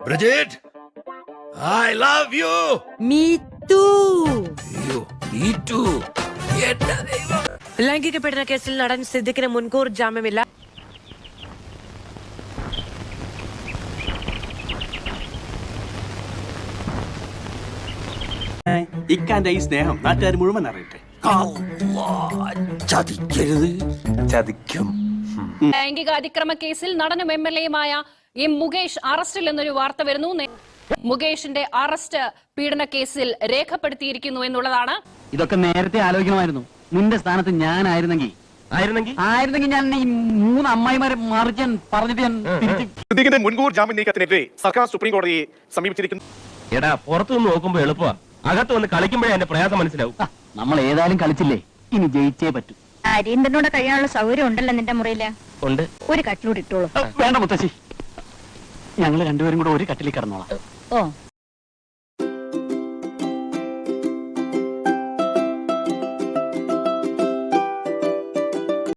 Bridget, I love you. Me too You, me too. എന്റെ ദൈവം. ലൈംഗിക പീഡന കേസിൽ നടൻ സിദ്ദിഖിന് മുൻകൂർ ജാമ്യമില്ല ഇക്കാന്റെ ഈ സ്നേഹം നാട്ടുകാർ മുഴുവൻ അറിയട്ടെ ചതിക്കരുത് ചതിക്കും ലൈംഗിക അതിക്രമ കേസിൽ നടനും എം എൽ എയുമായ എം മുകേഷ് അറസ്റ്റിൽ എന്നൊരു വാർത്ത വരുന്നു. മുകേഷിന്റെ അറസ്റ്റ് പീഡന കേസിൽ രേഖപ്പെടുത്തിയിരിക്കുന്നു എന്നുള്ളതാണ്. ഇതൊക്കെ നേരത്തെ ആലോചിക്കണമായിരുന്നു. നിന്റെ സ്ഥാനത്ത് ഞാനായിരുന്നെങ്കിൽ. ആയിരുന്നെങ്കിൽ? ഞാൻ ഈ മൂന്ന് അമ്മായിമാരെ മറിച്ച് ഞാൻ പറഞ്ഞിട്ട് ഞാൻ തിരിച്ച് സിദ്ദീഖിന്റെ മുൻകൂർ ജാമ്യ നീക്കത്തിനെതിരെ സർക്കാർ സുപ്രീം കോടതിയെ സമീപിച്ചിരിക്കുന്നു. എടാ പുറത്തു നിന്ന് നോക്കുമ്പോ എളുപ്പമാ. അകത്ത് വന്ന് കളിക്കുമ്പോഴേ എന്റെ പ്രയാസം മനസ്സിലാവും. ആ, നമ്മൾ ഏതായാലും കളിച്ചില്ലേ? ഇനി ജയിച്ചേ പറ്റൂ. അരിയന്തനോട് കഴിയാനുള്ള സൗകര്യം ഉണ്ടല്ലോ നിന്റെ മുറിയിൽ ഉണ്ട്. ഒരു കട്ടിലൂടെ ഇട്ടോളൂ. വേണ്ട മുത്തശ്ശി. ഞങ്ങൾ രണ്ടുപേരും കൂടെ ഒരു കട്ടിലിൽ കിടന്നോളാം. ഓ.